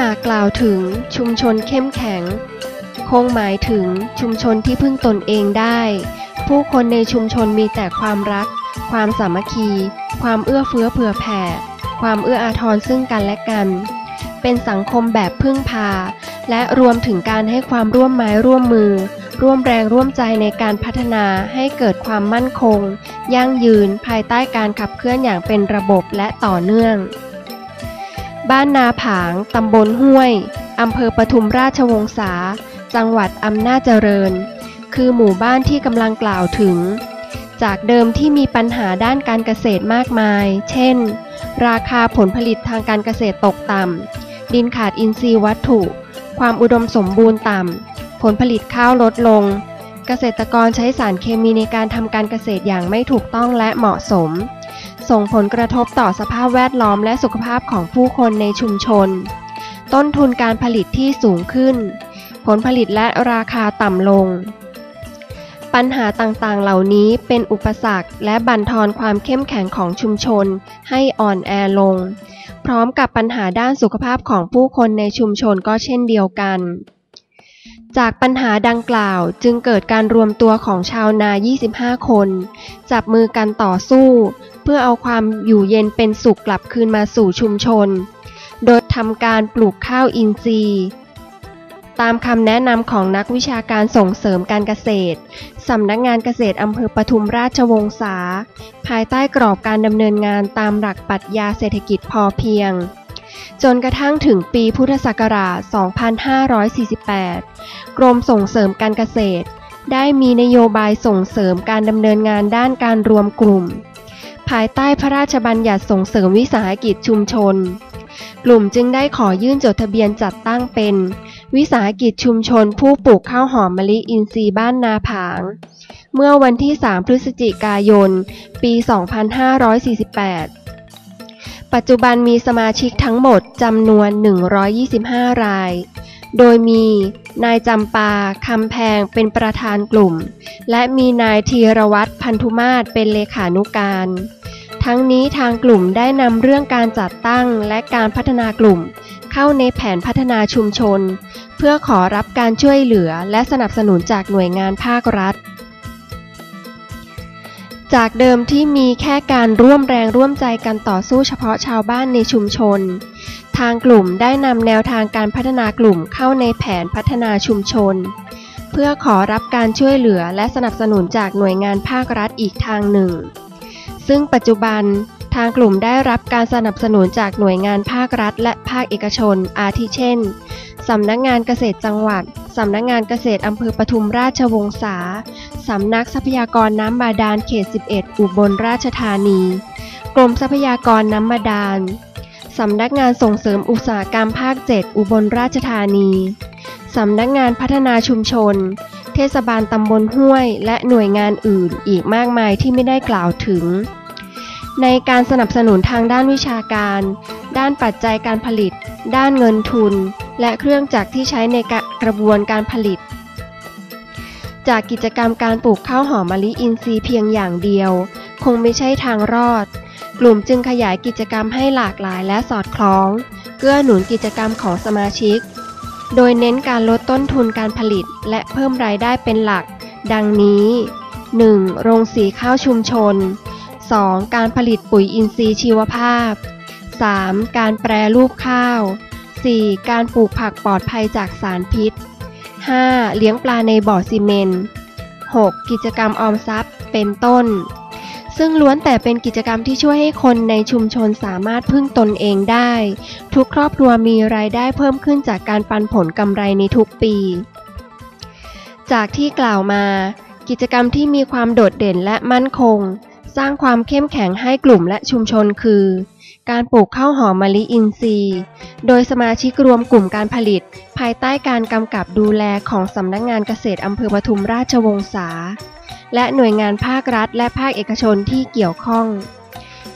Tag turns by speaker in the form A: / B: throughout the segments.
A: หากกล่าวถึงชุมชนเข้มแข็ง คงหมายถึงชุมชนที่พึ่งตนเองได้ ผู้คนในชุมชนมีแต่ความรัก ความสามัคคี ความเอื้อเฟื้อเผื่อแผ่ ความเอื้ออาทรซึ่งกันและกัน เป็นสังคมแบบพึ่งพา และรวมถึงการให้ความร่วมไม้ร่วมมือ ร่วมแรงร่วมใจในการพัฒนาให้เกิดความมั่นคง ยั่งยืนภายใต้การขับเคลื่อนอย่างเป็นระบบและต่อเนื่อง บ้านนาผาง ตำบลห้วย อำเภอปทุมราชวงศา จังหวัดอำนาจเจริญ คือหมู่บ้านที่กำลังกล่าวถึง จากเดิมที่มีปัญหาด้านการเกษตรมากมาย เช่น ราคาผลผลิตทางการเกษตรตกต่ำ ดินขาดอินทรีย์วัตถุ ความอุดมสมบูรณ์ต่ำ ผลผลิตข้าวลดลง เกษตรกรใช้สารเคมีในการทำการเกษตรอย่างไม่ถูกต้องและเหมาะสม ส่งผลกระทบต่อสภาพแวดล้อมและสุขภาพของผู้คนในชุมชน ต้นทุนการผลิตที่สูงขึ้น ผลผลิตและราคาต่ำลง ปัญหาต่างๆ เหล่านี้เป็นอุปสรรคและบั่นทอนความเข้มแข็งของชุมชนให้อ่อนแอลง พร้อมกับปัญหาด้านสุขภาพของผู้คนในชุมชนก็เช่นเดียวกัน จากปัญหาดังกล่าวจึงเกิดการรวมตัวของชาวนา 25 คน จับมือกันต่อสู้ เพื่อเอาความอยู่เย็นเป็นสุขกลับคืนมาสู่ชุมชน โดยทำการปลูกข้าวอินทรีย์ ตามคำแนะนำของนักวิชาการส่งเสริมการเกษตร สำนักงานเกษตรอำเภอปทุมราชวงศา ภายใต้กรอบการดำเนินงานตามหลักปรัชญาเศรษฐกิจพอเพียง จนกระทั่งถึงปีพุทธศักราช 2548 กรมส่งเสริมการเกษตร ได้มีนโยบายส่งเสริมการดำเนินงานด้านการรวมกลุ่ม ภายใต้พระราชบัญญัติส่งเสริมวิสาหกิจชุมชน กลุ่มจึงได้ขอยื่นจดทะเบียนจัดตั้งเป็น วิสาหกิจชุมชนผู้ปลูกข้าวหอมมะลิอินทรีย์บ้านนาผาง เมื่อวันที่ 3 พฤศจิกายน ปี 2548 ปัจจุบันมีสมาชิกทั้งหมดจำนวน 125 ราย โดยมีนายจำปาคำแพงเป็นประธานกลุ่ม และมีนายธีรวัตรพันธุมาศเป็นเลขานุการ ทั้งนี้ทางกลุ่มได้นำเรื่องการจัดตั้งและการพัฒนากลุ่ม เข้าในแผนพัฒนาชุมชน เพื่อขอรับการช่วยเหลือและสนับสนุนจากหน่วยงานภาครัฐ จากเดิมที่มีแค่การร่วมแรงร่วมใจกันต่อสู้เฉพาะชาวบ้านในชุมชน ทางกลุ่มได้นำแนวทางการพัฒนากลุ่มเข้าในแผนพัฒนาชุมชน เพื่อขอรับการช่วยเหลือและสนับสนุนจากหน่วยงานภาครัฐอีกทางหนึ่ง ซึ่งปัจจุบันทางกลุ่มได้รับการสนับสนุนจากหน่วยงานภาครัฐ และภาคเอกชน อาทิเช่น สำนักงานเกษตรจังหวัด สำนักงานเกษตรอำเภอปทุมราชวงศา สำนักทรัพยากรน้ำบาดาลเขต 11 อุบลราชธานี กรมทรัพยากรน้ำบาดาล สำนักงานส่งเสริมอุตสาหกรรมภาค 7 อุบลราชธานี สำนักงานพัฒนาชุมชน เทศบาลตำบลห้วย และหน่วยงานอื่นอีกมากมายที่ไม่ได้กล่าวถึง ในการสนับสนุนทางด้านวิชาการ ด้านปัจจัยการผลิต ด้านเงินทุน และเครื่องจักรที่ใช้ในกระบวนการผลิต จากกิจกรรมการปลูกข้าวหอมมะลิอินทรีย์เพียงอย่างเดียว คงไม่ใช่ทางรอด กลุ่มจึงขยายกิจกรรมให้หลากหลายและสอดคล้อง เกื้อหนุนกิจกรรมของสมาชิก โดยเน้นการลดต้นทุนการผลิตและเพิ่มรายได้เป็นหลัก ดังนี้ 1. โรงสีข้าวชุมชน 2. การผลิตปุ๋ยอินทรีย์ชีวภาพ 3. การแปรรูปข้าว 4. การปลูกผักปลอดภัยจากสารพิษ 5. เลี้ยงปลาในบ่อซีเมนต์ 6. กิจกรรมออมทรัพย์ เป็นต้น ซึ่งล้วนแต่เป็นกิจกรรมที่ช่วยให้คนในชุมชนสามารถพึ่งตนเองได้ ทุกครอบครัวมีรายได้เพิ่มขึ้นจากการปันผลกำไรในทุกปี จากที่กล่าวมา กิจกรรมที่มีความโดดเด่นและมั่นคง สร้างความเข้มแข็งให้กลุ่มและชุมชนคือ การปลูกข้าวหอมมะลิอินทรีย์ โดยสมาชิกรวมกลุ่มการผลิต ภายใต้การกำกับดูแลของสำนักงงานเกษตรอำเภอปทุมราชวงศา และหน่วยงานภาครัฐ และภาคเอกชนที่เกี่ยวข้อง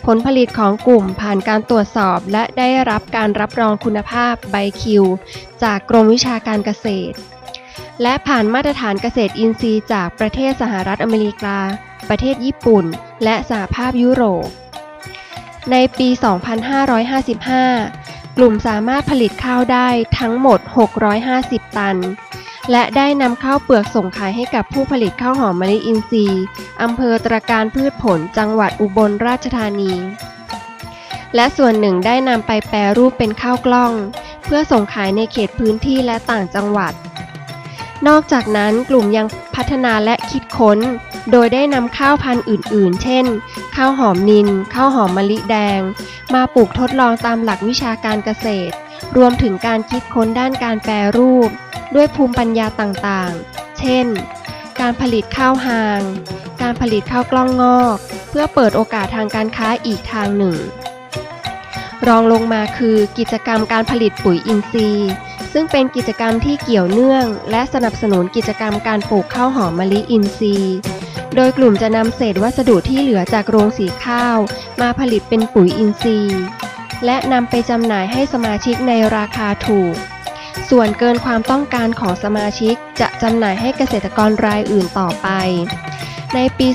A: ผลผลิตของกลุ่มผ่านการตรวจสอบและได้รับการรับรองคุณภาพใบคิว จากกรมวิชาการเกษตร และผ่านมาตรฐานเกษตรอินทรีย์จากประเทศสหรัฐอเมริกา ประเทศญี่ปุ่น และสหภาพยุโรป ในปี 2555 กลุ่มสามารถผลิตข้าวได้ทั้งหมด 650 ตัน และได้นำข้าวเปลือกส่งขายให้กับผู้ผลิตข้าวหอมมะลิอินทรีย์อำเภอตรการพืชผลจังหวัดอุบลราชธานี และส่วนหนึ่งได้นำไปแปรรูปเป็นข้าวกล้อง เพื่อส่งขายในเขตพื้นที่และต่างจังหวัด นอกจากนั้นกลุ่มยังพัฒนาและคิดค้น โดยได้นำข้าวพันธุ์อื่นๆ เช่น ข้าวหอมนิน ข้าวหอมมะลิแดง มาปลูกทดลองตามหลักวิชาการเกษตร รวมถึงการคิดค้นด้านการแปรรูป ด้วยภูมิปัญญาต่างๆ เช่น การผลิตข้าวหาง การผลิตข้าวกล้องงอก เพื่อเปิดโอกาสทางการค้าอีกทางหนึ่ง รองลงมาคือกิจกรรมการผลิตปุ๋ยอินทรีย์ ซึ่งเป็นกิจกรรมที่เกี่ยวเนื่อง และสนับสนุนกิจกรรมการปลูกข้าวหอมมะลิอินทรีย์ โดยกลุ่มจะนำเศษวัสดุที่เหลือจากโรงสีข้าว มาผลิตเป็นปุ๋ยอินทรีย์ และนำไปจำหน่ายให้สมาชิกในราคาถูก ส่วนเกินความต้องการของสมาชิกจะจำหน่ายให้เกษตรกรรายอื่นต่อไป ในปี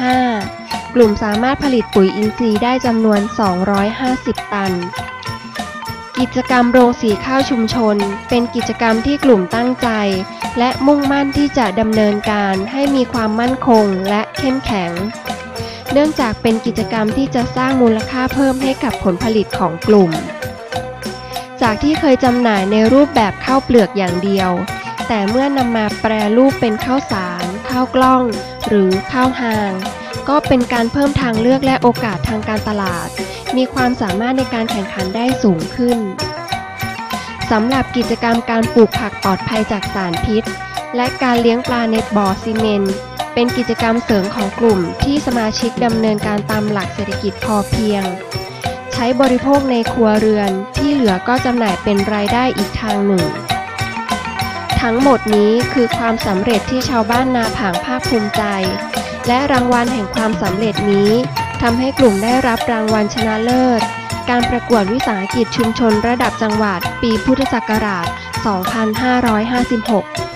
A: 2555 กลุ่มสามารถผลิตปุ๋ยอินทรีย์ได้จำนวน 250 ตัน กิจกรรมโรงสีข้าวชุมชน เป็นกิจกรรมที่กลุ่มตั้งใจ และมุ่งมั่นที่จะดำเนินการให้มีความมั่นคงและเข้มแข็ง เนื่องจากเป็นกิจกรรมที่จะสร้างมูลค่าเพิ่มให้กับผลผลิตของกลุ่ม จากที่เคยจำหน่ายในรูปแบบข้าวเปลือกอย่างเดียว แต่เมื่อนำมาแปรรูปเป็นข้าวสาร ข้าวกล้อง หรือข้าวหาง ก็เป็นการเพิ่มทางเลือกและโอกาสทางการตลาด มีความสามารถในการแข่งขันได้สูงขึ้นสำหรับกิจกรรมการปลูกผักปลอดภัยจากสารพิษ และการเลี้ยงปลาในบ่อซีเมนต์เป็นกิจกรรมเสริมของกลุ่มที่สมาชิกดำเนินการตามหลักเศรษฐกิจพอเพียง ใช้บริโภคในครัวเรือนที่เหลือก็จำหน่ายเป็นรายได้อีกทางหนึ่ง ทั้งหมดนี้คือความสำเร็จที่ชาวบ้านนาผางภาคภูมิใจ และรางวัลแห่งความสำเร็จนี้ ทำให้กลุ่มได้รับรางวัลชนะเลิศ การประกวดวิสาหกิจชุมชนระดับจังหวัด ปีพุทธศักราช 2556